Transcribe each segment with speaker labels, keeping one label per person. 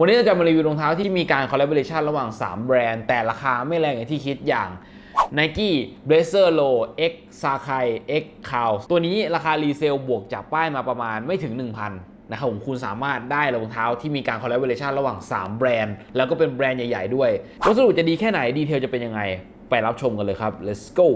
Speaker 1: วันนี้เราจะมารีวิวรองเท้าที่มีการคอลลบอร์เรชันระหว่าง 3 แบรนด์ แต่ราคาไม่แรงอย่างที่คิดอย่าง Nike Blazer Low X Sakai X c o w ตัวนี้ราคารีเซลบวกจากป้ายมาประมาณไม่ถึง 1,000นะครับผมคุณสามารถได้รองเท้าที่มีการคอลลบอร์เรชันระหว่าง 3 แบรนด์ แล้วก็เป็นแบรนด์ใหญ่ ๆ ด้วย วัสดุจะดีแค่ไหนดีเทลจะเป็นยังไง ไปรับชมกันเลยครับ let's go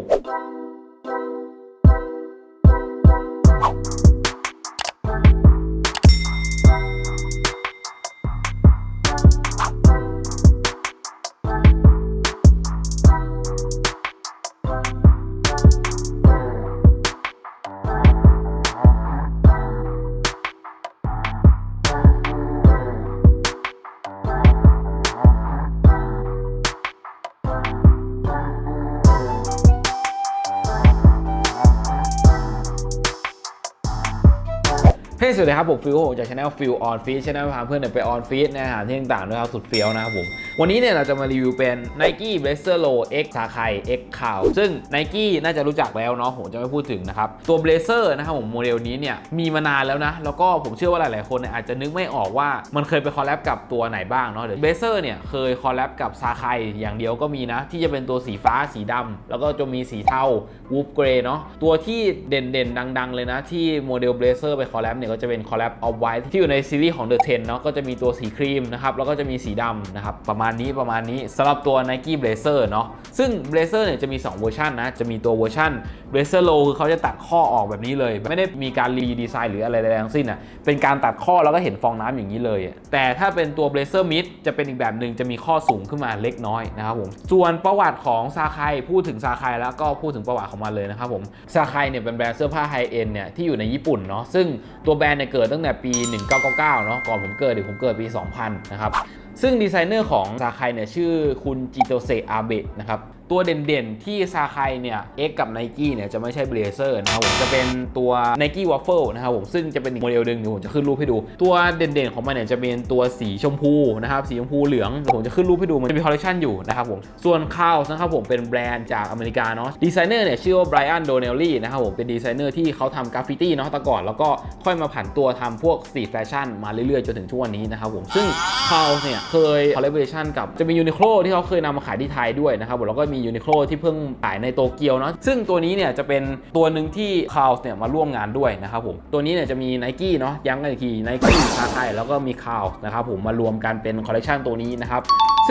Speaker 1: สวัสดีครับผมฟิลผมจากช anel ฟิลออนฟีดช anel พาเพื่อนเนี่ยไปออนฟีดในอาหารที่ต่างๆด้วยครับสุดเฟี้ยวนะครับผม วันนี้เนี่ยเราจะมารีวิวเป็น Nike Blazer Low X สาไค X ขาว ซึ่ง Nike น่าจะรู้จักแล้วเนาะผมจะไม่พูดถึงนะครับ ตัว Blazer นะครับผมโมเดลนี้เนี่ยมีมานานแล้วนะ แล้วก็ผมเชื่อว่าหลาย ๆ คนเนี่ยอาจจะนึกไม่ออกว่ามันเคยไปคอลแลบกับตัวไหนบ้างเนาะเดี๋ยว Blazer เนี่ยเคยคอลแลบกับซาไคอย่างเดียวก็มีนะ ที่จะเป็นตัวสีฟ้าสีดำแล้วก็จะมีสีเทาวูฟเกรย์เนาะตัวที่เด่น ๆ ดัง ๆ เลยนะที่โมเดล Blazer ไปคอลแลบเนี่ยก็จะเป็นคอลแลบ Off White ที่อยู่ในซีรีส์ของ The 10เนาะก็จะมีตัวสีครีมนะครับแล้วก็จะมีสีดำนะครับประมาณนี้ประมาณนี้สำหรับตัว Nike Blazer เนาะซึ่ง Blazer เนี่ยจะมี 2 เวอร์ชันนะ จะมีตัวเวอร์ชัน Blazer Low คือเขาจะตัดข้อออกแบบนี้เลย ไม่ได้มีการรีดีไซน์หรืออะไรใดๆทั้งสิ้นอะเป็นการตัดข้อแล้วก็เห็นฟองน้ำอย่างนี้เลย แต่ถ้าเป็นตัว Blazer Mid จะเป็นอีกแบบหนึ่งจะมีข้อสูงขึ้นมาเล็กน้อยนะครับผมส่วนประวัติของซาไคพูดถึงซาไคแล้วก็พูดถึงประวัติของมันเลยนะครับผมซาไคเนี่ยเป็นแบรนด์เสื้อผ้าไฮเอ็นเนี่ยที่อยู่ในญี่ปุ่นเนาะซึ่งตัวแบรนด์เนี่ยเกิดตั้งแต่ปี 1999เนาะก่อนผมเกิดเดี๋ยวผมเกิดปี 2000 นะครับซึ่งดีไซเนอร์ของซาคายเนี่ยชื่อคุณจิโตเซอาเบะนะครับ ตัวเด่นๆ ที่ซาไคเนี่ย X กับ Nike เนี่ยจะไม่ใช่เบ z เซอร์นะครับผมจะเป็นตัว Nike Waffle นะครับผมซึ่งจะเป็นโมเดลหนึ่งเดี๋ยวผมจะขึ้นรูปให้ดู ตัวเด่นๆของมันเนี่ยจะเป็นตัวสีชมพูนะครับสีชมพูเหลืองเดี๋ยวผมจะขึ้นรูปให้ดูมันจะมีคอลเลคชันอยู่นะครับผมส่วนคาวนะครับผมเป็นแบรนด์จากอเมริกาเนาะดีไซเนอร์เนี่ยชื่อว่าไบรอันโดเนลลี่นะครับผมเป็นดีไซเนอร์ที่เขาทำกราฟฟิตี้เนาะแต่ก่อนแล้วก็ค่อยมาผันตัวทำพวกสีแฟชั่นมาเรื่อยๆจนถึงทุกวันนี้นะครับผมซึ่งคาวเนี่ยเคยคอลเลบอเรชันกับจะมียูนิโคลที่เขาเคยนำมาขายที่ไทยด้วยนะครับผมแล้วก็มียูนิโคลที่เพิ่งขายในโตเกียวเนาะซึ่งตัวนี้เนี่ยจะเป็นตัวหนึ่งที่คาวส์เนี่ยมาร่วมงานด้วยนะครับผมตัวนี้เนี่ยจะมี n i กี้เนาะย้ำกันอีกทีไนกี้คาไทยแล้วก็มีคาวนะครับผมมารวมกันเป็นคอลเลคชันตัวนี้นะครับ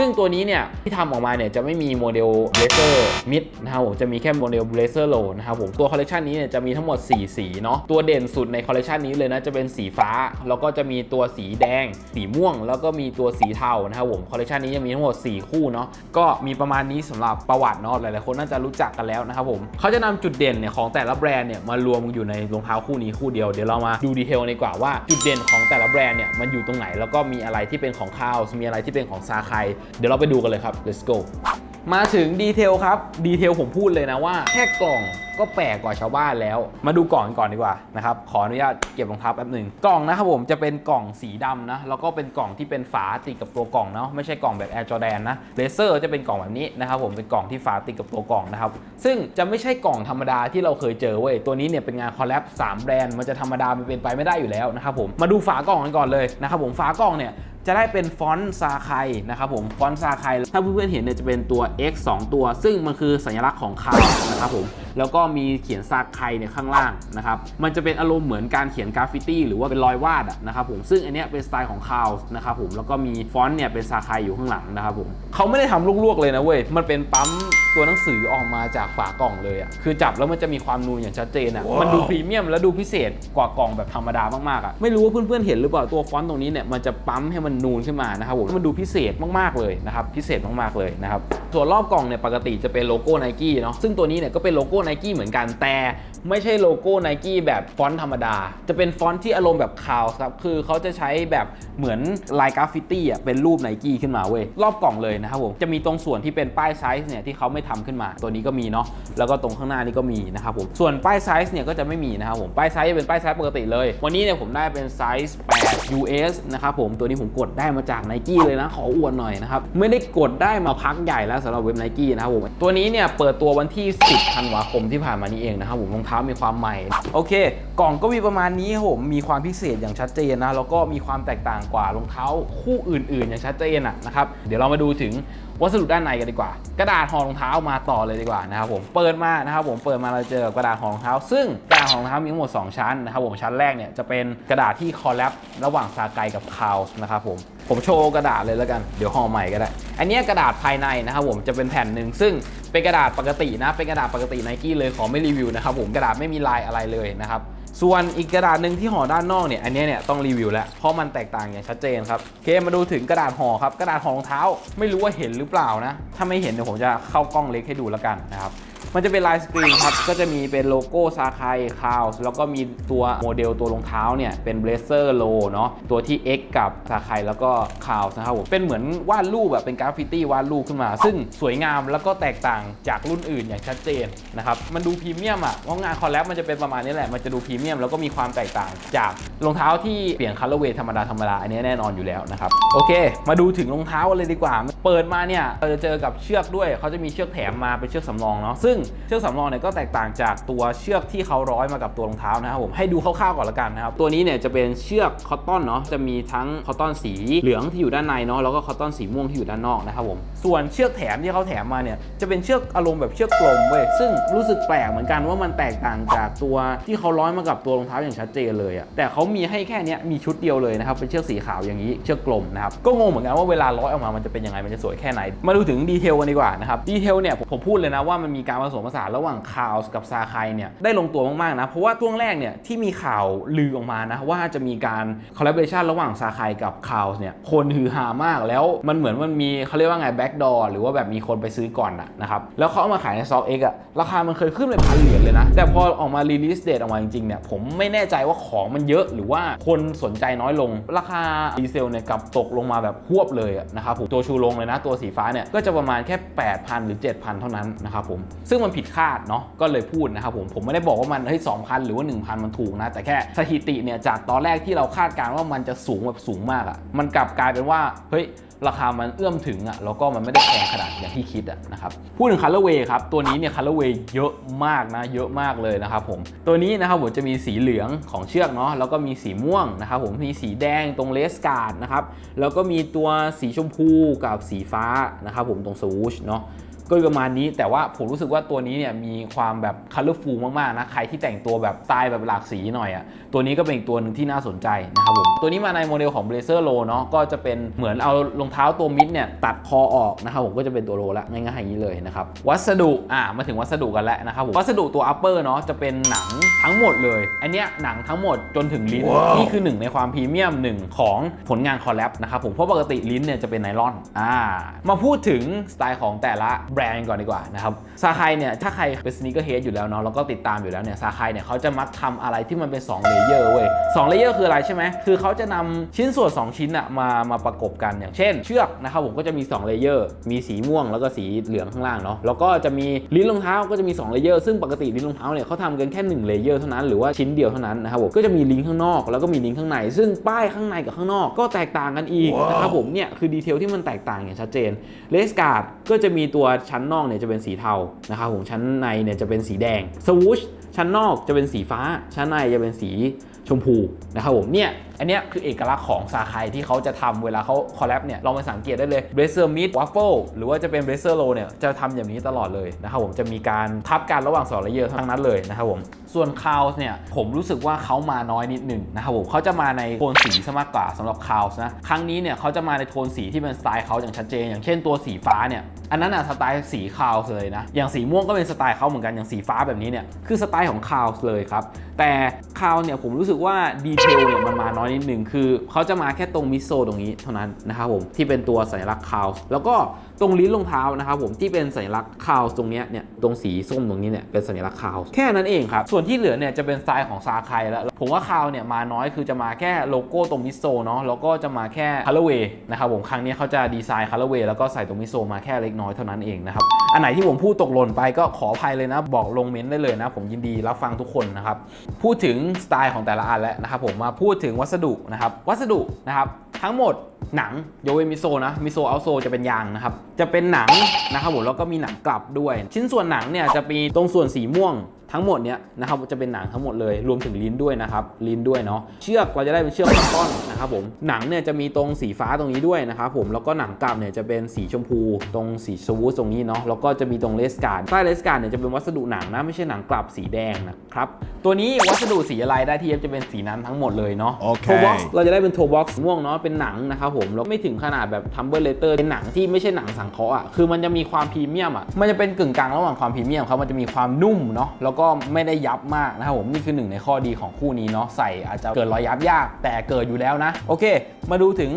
Speaker 1: ซึ่งตัวนี้เนี่ยที่ทำออกมาเนี่ยจะไม่มีโมเดล Blazer Mid นะครับผมจะมีแค่โมเดล Blazer Low นะครับผมตัวคอลเลคชันนี้เนี่ยจะมีทั้งหมด 4 สีเนาะตัวเด่นสุดในคอลเลคชันนี้เลยนะจะเป็นสีฟ้า แล้วก็จะมีตัวสีแดง สีม่วง แล้วก็มีตัวสีเทานะครับผมคอลเลคชันนี้จะมีทั้งหมด 4 คู่เนาะก็มีประมาณนี้สำหรับประวัติเนาะหลายๆคนน่าจะรู้จักกันแล้วนะครับผมเขาจะนำจุดเด่นเนี่ยของแต่ละแบรนด์เนี่ยมารวมอยู่ในรองเท้าคู่นี้คู่เดียวเดี๋ยวเรามาดูดีเทลดีกว่าว่าจุดเด่นของแต่ละแบรนด์เนี่ยมันอยู่ตรงไหนแล้วก็มีอะไรที่เป็นของคาวมีอะไรที่เป็นของซาไคเดี๋ยวเราไปดูกันเลยครับ let's go มาถึงดีเทลครับ ดีเทลผมพูดเลยนะว่าแค่กล่องก็แปลกกว่าชาวบ้านแล้ว มาดูกล่องก่อนดีกว่านะครับ ขออนุญาตเก็บรองเท้าแป๊บหนึ่งกล่องนะครับผมจะเป็นกล่องสีดำนะ แล้วก็เป็นกล่องที่เป็นฝาติดกับตัวกล่องเนาะ ไม่ใช่กล่องแบบ Air Jordan นะเลเซอร์จะเป็นกล่องแบบนี้นะครับผม เป็นกล่องที่ฝาติดกับตัวกล่องนะครับ ซึ่งจะไม่ใช่กล่องธรรมดาที่เราเคยเจอเว้ย ตัวนี้เนี่ยเป็นงานคอลแลบ3แบรนด์ มันจะธรรมดามันเป็นไปไม่ได้อยู่แล้วนะครับผม มาดูฝากล่องกันก่อนเลยนะครับผม ฝากล่องเนี่ย จะได้เป็นฟอนต์ซาไคนะครับผมฟอนต์ซาไคถ้าเพื่อนๆเห็นเนี่ยจะเป็นตัว X 2 ตัว ซึ่งมันคือสัญลักษณ์ของคาวนะครับผมแล้วก็มีเขียนซาไคเนี่ยข้างล่างนะครับมันจะเป็นอารมณ์เหมือนการเขียนกราฟฟิตี้หรือว่าเป็นรอยวาดอะนะครับผมซึ่งอันเนี้ยเป็นสไตล์ของคาวนะครับผมแล้วก็มีฟอนต์เนี่ยเป็นซาไคอยู่ข้างหลังนะครับผมเขาไม่ได้ทำลวกๆเลยนะเว้ยมันเป็นปั๊มตัวหนังสือออกมาจากฝากล่องเลยอะคือจับแล้วมันจะมีความนูนอย่างชัดเจนอะมันดูพรีเมียมและดูพิเศษกว่ากล่องแบบธรรมดามากๆอะไม่รู้ว่าเพื่อนๆเห็นหรือเปล่าตัวฟอนต์ตรงนี้เนี่ยมันจะปั๊มให้มันนูนขึ้นมานะครับผมมันดูพิเศษมากๆเลยนะครับพิเศษมากๆเลยนะครับส่วนรอบกล่องเนี่ยปกติจะเป็นโลโก้ไนกี้เนาะซึ่งตัวนี้เนี่ยก็เป็นโลโก้ก้ไนกี้เหมือนกัน แต่ไม่ใช่โลโก้ไนกี้แบบฟอนต์ธรรมดา จะเป็นฟอนต์ที่อารมณ์แบบคาวครับ คือเขาจะใช้แบบเหมือนลายกราฟฟิตี้อะเป็นรูปไนกี้ขึ้นมาเว้ย รอบกล่องเลยนะครับผม จะมีตรงส่วนที่เป็นป้ายไซส์เนี่ยที่เขาไม่ทำขึ้นมา ตัวนี้ก็มีเนาะ แล้วก็ตรงข้างหน้านี่ก็มีนะครับผม ส่วนป้ายไซส์เนี่ยก็จะไม่มีนะครับผม ป้ายไซส์จะเป็นป้ายไซส์ปกติเลย วันนี้เนี่ยผมได้เป็นไซส์8 US นะครับผม ตัวนี้ผมกดได้มาจากไนกี้เลยนะ ขออวดหน่อยนะครับ ไม่ได้กดได้มาพักใหญ่แล้วสำหรับเว็บไนกี้นะครับผม ตัวนี้เนี่ยเปิดตัววันที่ 10ธันวาคคมที่ผ่านมานี้เองนะครับผมรองเท้ามีความใหม่ โอเค กล่องก็มีประมาณนี้ครับผมมีความพิเศษอย่างชัดเจนนะแล้วก็มีความแตกต่างกว่ารองเท้าคู่อื่น ๆ อย่างชัดเจนอะนะครับเดี๋ยวเรามาดูถึงวัสดุด้านในกันดีกว่า กระดาษห่อรองเท้ามาต่อเลยดีกว่านะครับผมเปิดมานะครับผมเปิดมาเราเจอกับกระดาษห่อรองเท้า ซึ่งกระดาษห่อรองเท้ามีทั้งหมด 2 ชั้นนะครับผมชั้นแรกเนี่ยจะเป็นกระดาษที่คอลแลบระหว่างซาไกกับคาวส์นะครับผมผมโชว์กระดาษเลยแล้วกันเดี๋ยวห่อใหม่ก็ได้ อันเนี้ยกระดาษภายในนะครับผมจะเป็นแผ่นหนึ่งซึ่ง เป็นกระดาษปกตินะเป็นกระดาษปกติไนกี้เลยขอไม่รีวิวนะครับผมกระดาษไม่มีลายอะไรเลยนะครับส่วนอีกกระดาษหนึ่งที่ห่อด้านนอกเนี่ยอันนี้เนี่ยต้องรีวิวแล้วเพราะมันแตกต่างอย่างชัดเจนครับเคมาดูถึงกระดาษห่อครับกระดาษห่อรองเท้า ไม่รู้ว่าเห็นหรือเปล่านะ ถ้าไม่เห็นเดี๋ยวผมจะเข้ากล้องเล็กให้ดูแล้วกันนะครับ มันจะเป็นลายสกรีนครับ ก็จะมีเป็นโลโก้ซาไคคาวส์แล้วก็มีตัวโมเดลตัวรองเท้าเนี่ย เป็นเบ z เซอร์โลเนาะ ตัวที่ X กับซาไคแล้วก็คาวส์นะครับผม เป็นเหมือนวาดรูปแบบเป็นกราฟฟิตี้วาดรูปขึ้นมา ซึ่งสวยงามแล้วก็แตกต่างจากรุ่นอื่นอย่างชัดเจนนะครับ มันดูพรีเมียมอะเพราะงานคอลแลบมันจะเป็นประมาณนี้แหละ มันจะดูพรีเมียมแล้วก็มีความแตกต่างจากรองเท้าที่เปลี่ยนคัลเลอร์เวย์ธรรมดาธรรมดาอันนี้แน่นอนอยู่แล้วนะครับโอเค มาดูถึงรองเท้าเลยดีกว่า เปิดมาเนี่ยเราจะเจอกับเชือกด้วยเขาจะมีเชือกแถมมาเป็นเชือกสำรองเนาะซึ่งเชือกสำรองเนี่ยก็แตกต่างจากตัวเชือกที่เขาร้อยมากับตัวรองเท้านะครับผมให้ดูคร่าวๆก่อนละกันนะครับตัวนี้เนี่ยจะเป็นเชือกคอตตอนเนาะจะมีทั้งคอตตอนสีเหลืองที่อยู่ด้านในเนาะแล้วก็คอตตอนสีม่วงที่อยู่ด้านนอกนะครับผมส่วนเชือกแถมที่เขาแถมมาเนี่ยจะเป็นเชือกอารมณ์แบบเชือกกลมเว้ยซึ่งรู้สึกแปลกเหมือนกันว่ามันแตกต่างจากตัวที่เขาร้อยมากับตัวรองเท้าอย่างชัดเจนเลยอะแต่เขามีให้แค่นี้มีชุดเดียวเลยนะครับเป็นเชือกสีขาวอย่างนี้เชือกกลมนะครับก็งงเหมือนกันว่าเวลาร้อยออกมามันจะเป็นยังไงมันจะสวยแค่ไหน มาดูถึงดีเทลกันดีกว่านะครับดีเทลเนี่ยผมพูดเลยนะว่ามันมีการผสมผสานระหว่างคาวส์กับซาไคเนี่ยได้ลงตัวมากๆนะ เพราะว่าช่วงแรกเนี่ยที่มีข่าวลือออกมานะ ว่าจะมีการคอลลาบอร์ชันระหว่างซาไคกับคาวส์เนี่ยคนฮือฮามากแล้วมันเหมือนมันมีเขาเรียกว่าไงแบ็กดอร์หรือว่าแบบมีคนไปซื้อก่อนอะนะครับแล้วเขาเอามาขายในซอกเอ็กอะราคามันเคยขึ้นไปพันเหรียญเลยนะ แต่พอออกมารีลิสเดตออกมาจริงๆเนี่ยผมไม่แน่ใจว่าของมันเยอะหรือว่าคนสนใจน้อยลง ราคาดีเซลเนี่ยกลับตกลงมาแบบหวบเลยนะครับผมตัวชูโรงเลยนะตัวสีฟ้าเนี่ยก็จะประมาณแค่ 8,000 หรือ 7,000 เท่านั้นนะครับผมซึ่งมันผิดคาดเนาะก็เลยพูดนะครับผมผมไม่ได้บอกว่ามันเฮ้ย2,000หรือว่า 1,000 มันถูกนะ แต่แค่สถิติเนี่ยจากตอนแรกที่เราคาดการณ์ว่ามันจะสูงแบบสูงมากอะมันกลับกลายเป็นว่าเฮ้ยราคามันเอื้อมถึงอะแล้วก็มันไม่ได้แพงขนาดอย่างที่คิดอะนะครับพูดถึง Colorway ครับตัวนี้เนี่ย Colorway เยอะมากนะเยอะมากเลยนะครับผมตัวนี้นะครับผมจะมีสีเหลืองของเชือกเนาะแล้วก็มีสีม่วงนะครับผมมีสีแดงตรงเลสการ์ดนะครับแล้วก็มีตัวสีชมพูกับสีฟ้านะครับผมตรงสวูชเนาะ ก็ประมาณนี้แต่ว่าผมรู้สึกว่าตัวนี้เนี่ยมีความแบบคัลเลอร์ฟูลมากๆนะใครที่แต่งตัวแบบสไตล์แบบหลากสีหน่อยอะ่ะตัวนี้ก็เป็นอีกตัวหนึ่งที่น่าสนใจนะครับผมตัวนี้มาในโมเดลของ Blazer Low เนาะก็จะเป็นเหมือนเอารองเท้าตัวมิดเนี่ยตัดคอออกนะครับผมก็จะเป็นตัวโลละง่ายๆอย่างนี้เลยนะครับวัสดุอ่ามาถึงวัสดุกันแล้วนะครับผมวัสดุตัว upper เนาะจะเป็นหนังทั้งหมดเลย อันเนี้ยหนังทั้งหมดจนถึงลิ้นนี่คือหนึ่งในความพรีเมียมหนึ่งของผลงานคอลแลบนะครับผมเพราะปกติลิ้นเนี่ยจะเป็นไนลอนอ่ามาพูดถึงสไตล์ของแต่ละแบรนด์ก่อนดีกว่านะครับซาไคเนี่ยถ้าใครเป็นสน e เกอร์เฮดอยู่แล้วเนาะแล้วก็ติดตามอยู่แล้วเนี่ยซาไคเนี่ยเขาจะมักทำอะไรที่มันเป็น2เลเยอร์เว้ยสองเลเยอร์คืออะไรใช่ไหมคือเขาจะนำชิ้นส่วน 2 ชิ้นอะมามาประกบกันอย่างเช่น เชือกนะครับผมก็จะมี2เลเยอร์มีสีม่วงแล้วก็สีเหลืองข้างล่างเนาะแล้วก็จะมีลิ้นรองเท้าก็จะมี2เลเยอร์ซึ่งปกติลิ้นรองเท้าเนี่ยเขาทำกันแค่1เลเยอร์เท่านั้นหรือว่าชิ้นเดียวเท่านั้นนะครับผมก็จะมีลิ้นข้างนอกแล้วก็มีลิ้นข้างใน ซึ่งป้ายข้างในกับข้างนอกก็แตกต่างกันอีกนะครับผมเนี่ยคือดีเทลที่มันแตกต่างอย่างชัดเจนเลสการ์ดก็จะมีตัวชั้นนอกเนี่ยจะเป็นสีเทานะครับผมชั้นในเนี่ยจะเป็นสีแดงสวูชชั้นนอกจะเป็นสีฟ้า ชั้นในจะเป็นสีชมพูนะครับผมเนี่ยอันเนี้ยคือเอกลักษณ์ของซาไคที่เขาจะทำเวลาเขาคอลแลบเนี่ยลองไปสังเกตได้เลยเบรเซอร์มิดวัฟเฟิลหรือว่าจะเป็นเบรเซอร์โลเนี่ยจะทำอย่างนี้ตลอดเลยนะครับผมจะมีการทับกันระหว่างสองเลเยอร์ทั้งนั้นเลยนะครับผมส่วนคาวส์เนี่ยผมรู้สึกว่าเขามาน้อยนิดหนึ่งนะครับผมเขาจะมาในโทนสีซะมากกว่าสำหรับคาวส์นะครั้งนี้เนี่ยเขาจะมาในโทนสีที่เป็นสไตล์เขาอย่างชัดเจน อย่างเช่นตัวสีฟ้าเนี่ย อันนั้นอะสไตล์สีคาวเลยนะ อย่างสีม่วงก็เป็นสไตล์เขาเหมือนกัน อย่างสีฟ้าแบบนี้เนี่ย คือสไตล์ของคาวเลยครับ แต่คาวเนี่ยผมรู้สึกว่าดีเทลเนี่ยมันมาน้อยนิดหนึ่ง คือเขาจะมาแค่ตรงมิโซตรงนี้เท่านั้นนะครับผม ที่เป็นตัวสัญลักษณ์คาว แล้วก็ตรงลิ้นรองเท้านะครับผมที่เป็นสัญลักษณ์คาวตรงเนี้ยเนี่ยตรงสีส้มตรงนี้เนี่ยเป็นสัญลักษณ์คาวแค่นั้นเองครับ ส่วนที่เหลือเนี่ยจะเป็นสไตล์ของซาไคแล้ว ผมว่าคาวเนี่ยมาน้อยคือจะมาแค่โลโก้ตรงมิโซเนาะแล้วก็จะมาแค่คัลเลเวย์นะครับผมครั้งนี้เขาจะดีไซน์คัลเลเวย์แล้วก็ใส่ตรงมิโซมาแค่เล็กน้อยเท่านั้นเองนะครับ อันไหนที่ผมพูดตกหล่นไปก็ขออภัยเลยนะ บอกลงเมนต์ได้เลยนะ ผมยินดีรับฟังทุกคนนะครับ พูดถึงสไตล์ของแต่ละอันแล้วนะครับผมมาพูดถึงวัสดุนะครับ วัสดุนะครับทั้งหมดหนังโยเวมิโซนะมิโซเอาโซจะเป็นยางนะครับ จะเป็นหนังนะครับผมแล้วก็มีหนังกลับด้วย ชิ้นส่วนหนังเนี่ยจะมีตรงส่วนสีม่วง ทั้งหมดเนี้ยนะครับจะเป็นหนังทั้งหมดเลยรวมถึงลิ้นด้วยนะครับลิ้นด้วยเนาะเชือกเราจะได้เป็นเชือกคาร์บอนนะครับผมหนังเนี่ยจะมีตรงสีฟ้าตรงนี้ด้วยนะครับผมแล้วก็หนังกลับเนี่ยจะเป็นสีชมพูตรงสีสวูทตรงนี้เนาะแล้วก็จะมีตรงเลสการ์ดใต้เลสการ์ดเนี่ยจะเป็นวัสดุหนังนะไม่ใช่หนังกลับสีแดงนะครับตัวนี้วัสดุสีอะไรได้ที่จะเป็นสีนั้นทั้งหมดเลยเนาะ
Speaker 2: โอเค
Speaker 1: โทบ็อกซ์เราจะได้เป็นโทบ็อกซ์ม่วงเนาะเป็นหนังนะครับผมแล้วไม่ถึงขนาดแบบทัมเบอร์เลเตอร์เป็นหนังที่ไม่ใช่หนังสังเคราะห์อะคือมันจะมีความพรีเมียมอะมันจะเป็นกึ่งกลางระหว่างความพรีเมียมเขามันจะมีความนุ่มเนาะแล้วก็ไม่ได้ยับมากนะครับผมนี่คือหนึ่งในข้อดีของคู่นี้เนาะใส่อาจจะเกิดรอยยับยาก แต่เกิดอยู่แล้วนะ โอเค มาดูถึง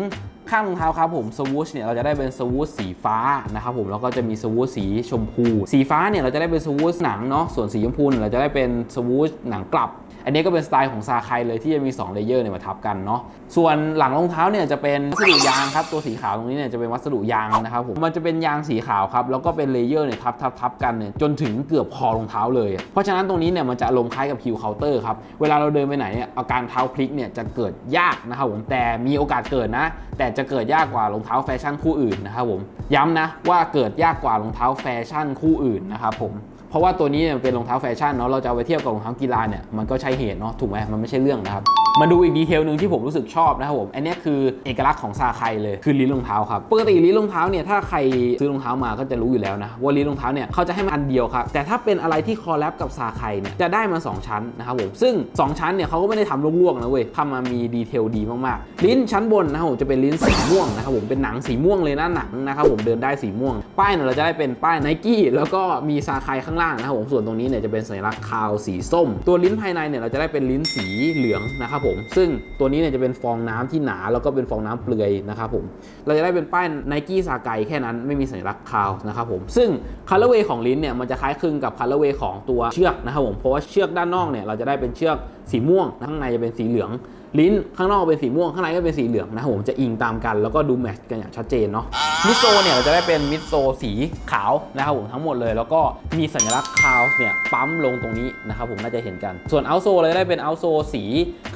Speaker 1: ข้างรองเท้าครับผมสวูชเนี่ยเราจะได้เป็นสวูชสีฟ้านะครับผมแล้วก็จะมีสวูชสีชมพู สีฟ้าเนี่ยเราจะได้เป็นสวูชหนังเนาะส่วนสีชมพูเราจะได้เป็นสวูชหนังกลับ อันนี้ก็เป็นสไตล์ของซาไคเลยที่จะมี2เลเยอร์เนี่ยมาทับกันเนาะส่วนหลังรองเท้าเนี่ยจะเป็นวัสดุยางครับตัวสีขาวตรงนี้เนี่ยจะเป็นวัสดุยางนะครับผมมันจะเป็นยางสีขาวครับแล้วก็เป็นเลเยอร์เนี่ยทับทับทับกันเนี่ยจนถึงเกือบคอรองเท้าเลยเพราะฉะนั้นตรงนี้เนี่ยมันจะอารมคล้ายกับคิวเคาน์เตอร์ครับเวลาเราเดินไปไหนเนี่ยอาการเท้าพลิกเนี่ยจะเกิดยากนะครับผมแต่มีโอกาสเกิดนะ แต่จะเกิดยากกว่ารองเท้าแฟชั่นคู่อื่นนะครับผมย้ำนะว่าเกิดยากกว่ารองเท้าแฟชั่นคู่อื่นนะครับผม เพราะว่าตัวนี้เนี่ยเป็นรองเท้าแฟชั่นเนาะเราจะเอาไปเทียบกับรองเท้ากีฬาเนี่ยมันก็ใช่เหตุเนาะถูกไหมมันไม่ใช่เรื่องนะครับมาดูอีกดีเทลหนึ่งที่ผมรู้สึกชอบนะครับผมอันนี้คือเอกลักษณ์ของซาไคเลยคือลิ้นรองเท้าครับปกติลิ้นรองเท้าเนี่ยถ้าใครซื้อรองเท้ามาก็จะรู้อยู่แล้วนะว่าลิ้นรองเท้าเนี่ยเขาจะให้มันอันเดียวครับแต่ถ้าเป็นอะไรที่คอลแลบกับซาไคเนี่ยจะได้มา 2 ชั้นนะครับผมซึ่ง 2 ชั้นเนี่ยเขาก็ไม่ได้ทำลวกๆนะเว้ยทำมามีดีเทลดีมากๆ ลิ้นชั้นบนนะครับผมจะเป็นลิ้นสีม่วงนะครับผมเป็นหนังสีม่วงเลยนะหนังนะครับผมเดินได้สีม่วง ป้ายเนี่ยเราจะได้เป็นป้ายไนกี้แล้วก็มีซาไคข้างล่างนะครับผมส่วนตรงนี้เนี่ยจะเป็นสัญลักษณ์คาวสีส้ม ตัวลิ้นภายในเนี่ยเราจะได้เป็นลิ้นสีเหลืองนะครับผมซึ่งตัวนี้เนี่ยจะเป็นฟองน้ำที่หนาแล้วก็เป็นฟองน้ำเปลือยนะครับผมเราจะได้เป็นป้ายไนกี้ซาไคแค่นั้นไม่มีสัญลักษณ์คาวนะครับผมซึ่งคัลเลอร์เวย์ของลิ้นเนี่ยมันจะคล้ายคลึงกับคัลเลอร์เวย์ของตัวเชือกนะครับผมเพราะว่าเชือกด้านนอกเนี่ยเราจะได้เป็นเชือกสีม่วงข้างในจะเป็นสีเหลือง ลิ้นข้างนอกเป็นสีม่วงข้างในก็เป็นสีเหลืองนะครับผมจะอิงตามกันแล้วก็ดูแมทช์กันอย่างชัดเจนเนาะมิโซเนี่ยเราจะได้เป็นมิโซสีขาวนะครับผมทั้งหมดเลย แล้วก็มีสัญลักษณ์คาวเนี่ยปั๊มลงตรงนี้นะครับผมน่าจะเห็นกัน ส่วนเอาโซเราจะได้เป็นเอาโซสี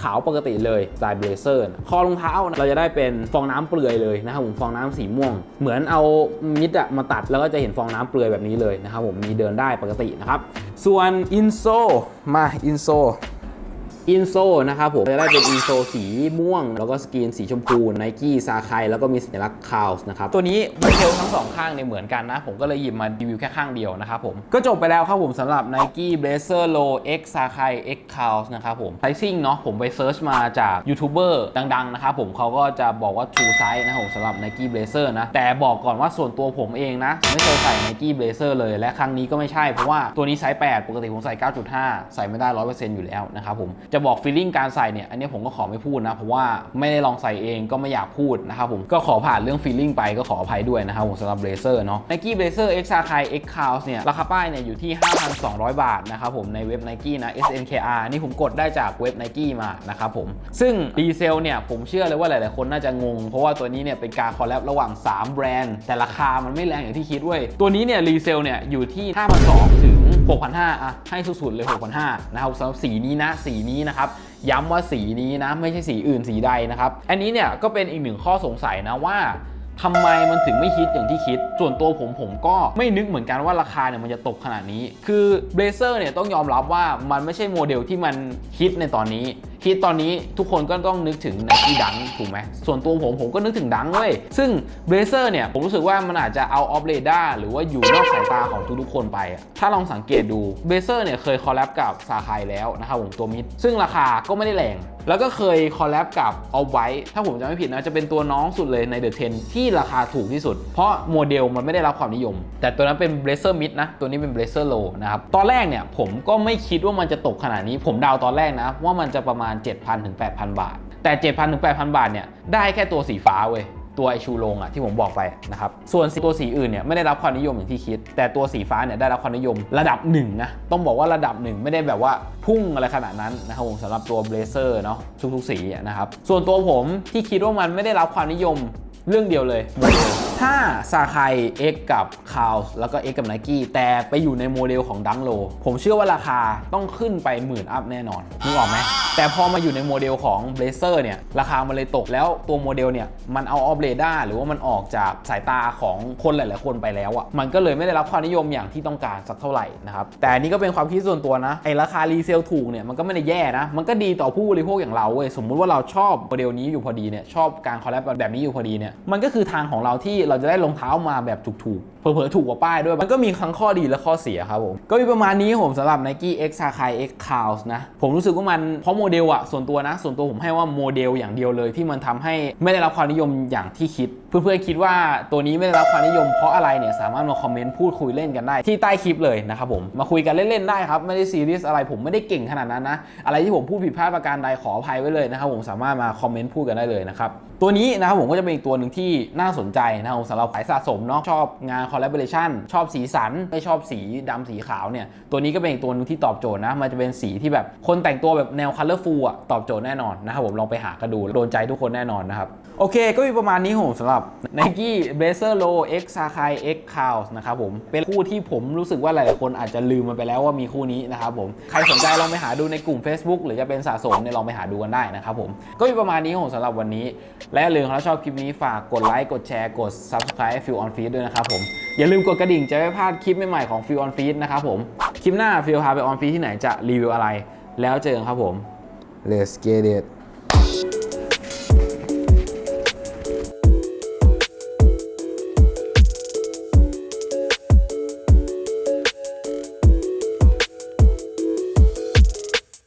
Speaker 1: ขาวปกติเลยสไตล์เบลเซอร์คอรองเท้าเราจะได้เป็นฟองน้ำเปลือยเลยนะครับผมฟองน้ำสีม่วง เหมือนเอามิดอะมาตัดแล้วก็จะเห็นฟองน้ำเปลือยแบบนี้เลยนะครับผมมีเดินได้ปกตินะครับส่วนอินโซมาอินโซ อินโซนะครับผมจะได้เป็นอินโซสีม่วง แล้วก็สกรีนสีชมพูไนกี้ซาไคแล้วก็มีสัญลักษณ์คาวส์นะครับตัวนี้ดีเทลทั้งสองข้างเนี่ยเหมือนกันนะ ผมก็เลยหยิบมารีวิวแค่ข้างเดียวนะครับผมก็จบไปแล้วครับผมสำหรับ Nike Blazer Low X ซาไค X c o w s นะครับผมไซซิ่งเนาะผมไปเซิร์ชมาจากยูทูบเบอร์ดังๆนะครับผมเขาก็จะบอกว่า True Size นะครับผมสำหรับ Nike Blazer นะ แต่บอกก่อนว่าส่วนตัวผมเองนะ ไม่เคยใส่ Nike Blazer เลย และครั้งนี้ก็ไม่ใช่เพราะว่าตัวนี้ไซส์8ปกติผมใส่ 9.5 ใส่ไม่ได้ 100%อยู่แล้วนะครับผมจะะบอกฟีลลิ่งการใส่เนี่ยอันนี้ผมก็ขอไม่พูดนะเพราะว่าไม่ได้ลองใส่เองก็ไม่อยากพูดนะครับผมก็ขอผ่านเรื่องฟีลลิ่งไปก็ขออภัยด้วยนะครับผมสำหรับเบรเซอร์เนาะ Nike Blazer X a k a i X c o w s เนี่ยราคาป้ายเนี่ยอยู่ที่ 5,200 บาทนะครับผมในเว็บ Nike นะ SNKR นี่ผมกดได้จากเว็บ Nike มานะครับผมซึ่งดีเซลเนี่ยผมเชื่อเลยว่าหลาย ๆ คนน่าจะงง เพราะว่าตัวนี้เนี่ยเป็นการคอลแลบระหว่าง 3 แบรนด์ แต่ราคามันไม่แรงอย่างที่คิดเว้ยตัวนี้เนี่ยรีเซลเนี่ยอยู่ที่ 5,200ถึง 6,500อะให้สุดๆเลย 6,500นะครับสำหรับสีนี้นะสีนี้นะครับย้ำว่าสีนี้นะไม่ใช่สีอื่นสีใดนะครับ อันนี้เนี่ยก็เป็นอีกหนึ่งข้อสงสัยนะว่าทำไมมันถึงไม่ฮิตอย่างที่คิด ส่วนตัวผมผมก็ไม่นึกเหมือนกันว่าราคาเนี่ยมันจะตกขนาดนี้ คือเบ b เซอร์เนี่ยต้องยอมรับว่ามันไม่ใช่โมเดลที่มันฮิตในตอนนี้ฮิตตอนนี้ทุกคนก็ต้องนึกถึง Nike ดังถูกไหมส่วนตัวผมผมก็นึกถึงดังเว้ยซึ่ง Blazer เนี่ย ผมรู้สึกว่ามันอาจจะเอาออฟเรดาหรือว่าอยู่นอกสายตาของทุกๆคนไปอะถ้าลองสังเกตดู Blazer เนี่ยเคยคอลแลบกับซาไคแล้วนะครับผมตัวมิด ซึ่งราคาก็ไม่ได้แรงแล้วก็เคยคอลแลบกับเอาไว้ ถ้าผมจำไม่ผิดนะ จะเป็นตัวน้องสุดเลยใน The 10ที่ราคาถูกที่สุด เพราะโมเดลมันไม่ได้รับความนิยม แต่ตัวนั้นเป็น Blazer Mid นะ ตัวนี้เป็น Blazer Low นะครับ ตอนแรกเนี่ยผมก็ไม่คิดว่ามันจะตกขนาดนี้ ผมเดาตอนแรกนะ ว่ามันจะประมาณ7,000ถึง8,000 บาท แต่ 7,000ถึง8,000 บาทเนี่ยได้แค่ตัวสีฟ้าเว้ยตัวไอชูโรงอะที่ผมบอกไปนะครับส่วนตัวสีอื่นเนี่ยไม่ได้รับความนิยมอย่างที่คิด แต่ตัวสีฟ้าเนี่ยได้รับความนิยมระดับหนึ่งนะต้องบอกว่าระดับหนึ่งไม่ได้แบบว่าพุ่งอะไรขนาดนั้นนะครับผมสำหรับตัวเบลเซอร์เนาะทุกๆสีนะครับส่วนตัวผมที่คิดว่ามันไม่ได้รับความนิยม เรื่องเดียวเลยโมเดลถ้าซาไค X กับคาวแล้วก็ X กับ Nike แต่ไปอยู่ในโมเดลของดังโล ผมเชื่อว่าราคาต้องขึ้นไปหมื่นอัพแน่นอนนึกออกไหมแต่พอมาอยู่ในโมเดลของ Blazer เนี่ย ราคามันเลยตกแล้วตัวโมเดลเนี่ย มันเอาออฟเรดาหรือว่ามันออกจากสายตาของคนหลาย ๆ คนไปแล้วอะ่ะมันก็เลยไม่ได้รับความนิยมอย่างที่ต้องการสักเท่าไหร่นะครับ แต่นนี้ก็เป็นความคิดส่วนตัวนะไอราคารีเซลถูกเนี่ยมันก็ไม่ได้แย่นะ มันก็ดีต่อผู้บริโภคอย่างเราเว้ยสมมุติว่าเราชอบโมเดลนี้อยู่พอดีเนี่ยชอบการคอลแลบแบบนี้อยู่พอดีเนี่ยมันก็คือทางของเราที่เราจะได้รองเท้ามาแบบถูกๆ เผลอๆถูกกว่าป้ายด้วย มันก็มีทั้งข้อดีและข้อเสียครับผม ก็มีประมาณนี้ผมสำหรับ Nike X Sakai X Cloud นะ ผมรู้สึกว่ามันเพราะโมเดลอะส่วนตัวนะ ส่วนตัวผมให้ว่าโมเดลอย่างเดียวเลยที่มันทำให้ไม่ได้รับความนิยมอย่างที่คิด เพื่อนๆคิดว่าตัวนี้ไม่ได้รับความนิยมเพราะอะไรเนี่ยสามารถมาคอมเมนต์พูดคุยเล่นกันได้ที่ใต้คลิปเลยนะครับผมมาคุยกันเล่นๆได้ครับไม่ได้ซีเรียสอะไรผมไม่ได้เก่งขนาดนั้นนะอะไรที่ผมพูดผิดพลาดประการใดขออภัยไว้เลยนะครับผมสามารถมาคอมเมนต์พูดกันได้เลยนะครับตัวนี้นะครับผมก็จะเป็นอีกตัวหนึ่งที่น่าสนใจนะครับสำหรับสายสะสมเนาะชอบงานคอลเลคชันชอบสีสัน ไม่ชอบสีดำสีขาวเนี่ย ตัวนี้ก็เป็นอีกตัวหนึงที่ตอบโจทย์นะ มันจะเป็นสีที่แบบคนแต่งตัวแบบแนวคัลเลอร์ฟูลอะตอบโจทย์แน่นอนนะครับผมลองไปหากันดูโดนใจทุกคนแน่นอนนะครับ โอเคก็มีประมาณนี้ผมสำหรับ Nike Blazer Low X Sakai X Cloud นะครับผม เป็นคู่ที่ผมรู้สึกว่าหลายๆคนอาจจะลืมมันไปแล้วว่ามีคู่นี้นะครับผม ใครสนใจลองไปหาดูในกลุ่ม Facebook หรือจะเป็นสะสมเนี่ยลองไปหาดูกันได้นะครับผม ก็มีประมาณนี้ผมสำหรับวันนี้ และอย่าลืมถ้าชอบคลิปนี้ฝากกดไลค์กดแชร์กด Subscribe Feel on Feed ด้วยนะครับผม อย่าลืมกดกระดิ่งจะไม่พลาดคลิปใหม่ๆของ Feel on Feed นะครับผม คลิปหน้า Feel พาไป on Feed ที่ไหนจะรีวิวอะไร แล้วเจอกันครับผม Let's get it